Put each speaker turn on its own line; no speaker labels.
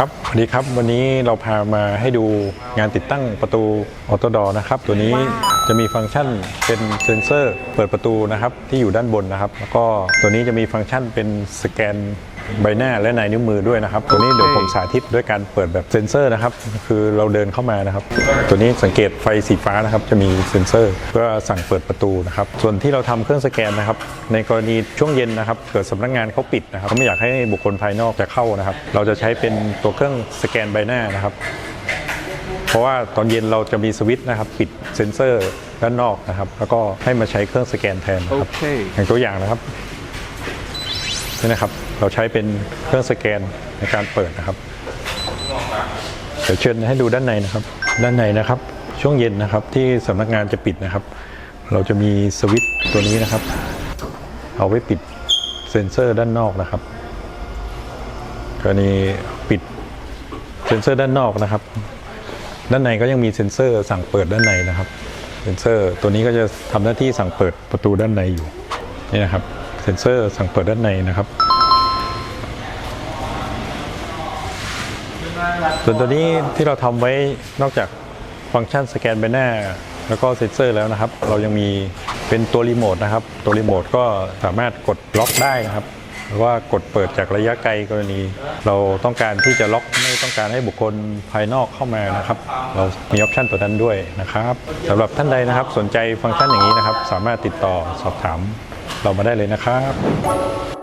ครับสวัสดีครับวันนี้เราพามาให้ดูงานติดตั้งประตูออโตดอนะครับ ตัวนี้จะมีฟังก์ชันเป็นเซ็นเซอร์ เปิดประตูนะครับที่อยู่ด้านบนนะครับ แล้วก็ตัวนี้จะมีฟังก์ชันเป็นสแกน ใบหน้าและลายนิ้วมือด้วยนะครับ ตัวนี้เดี๋ยวผมสาธิตด้วยการเปิดแบบเซ็นเซอร์นะครับ คือเราเดินเข้ามานะครับ ตัวนี้สังเกตไฟสีฟ้านะครับ จะมีเซ็นเซอร์ เพื่อสั่งเปิดประตูนะครับ ส่วนที่เราทำเครื่องสแกนนะครับ ในกรณีช่วงเย็นนะครับ เกิดสำนักงานเขาปิดนะครับเขาไม่อยากให้บุคคลภายนอกจะเข้านะครับ เราจะใช้เป็นตัวเครื่องสแกนใบหน้านะครับ เพราะว่าตอนเย็นเราจะมีสวิตช์นะครับ ปิดเซ็นเซอร์ด้านนอกนะครับ แล้วก็ให้มาใช้เครื่องสแกนแทนนะครับ
Okay.
อย่างตัวอย่างนะครับนี่นะครับ เราใช้เป็นเครื่องสแกนในการเปิดนะครับเดี๋ยวเชิญให้ดูด้านในนะครับ ด้านในนะครับ ช่วงเย็นนะครับที่สำนักงานจะปิดนะครับ เราจะมีสวิตช์ตัวนี้นะครับ เอาไว้ปิดเซ็นเซอร์ด้านนอกนะครับกรณีปิดเซ็นเซอร์ด้านนอกนะครับ ด้านในก็ยังมีเซ็นเซอร์สั่งเปิดด้านในนะครับเซ็นเซอร์ตัวนี้ก็จะทำหน้าที่สั่งเปิดประตูด้านในอยู่นี่นะครับเซ็นเซอร์สั่งเปิดด้านในนะครับ ส่วนตัวนี้ที่เราทำไว้นอกจากฟังก์ชันสแกนใบหน้า แล้วก็เซ็นเซอร์แล้วนะครับ เรายังมีเป็นตัวรีโมทนะครับ ตัวรีโมทก็สามารถกดล็อกได้นะครับหรือว่ากดเปิดจากระยะไกลกรณี เราต้องการที่จะล็อกไม่ต้องการให้บุคคลภายนอกเข้ามานะครับ เรามีออปชันตัวนั้นด้วยนะครับสำหรับท่านใดนะครับ สนใจฟังก์ชันอย่างนี้นะครับ สามารถติดต่อสอบถามเรามาได้เลยนะครับ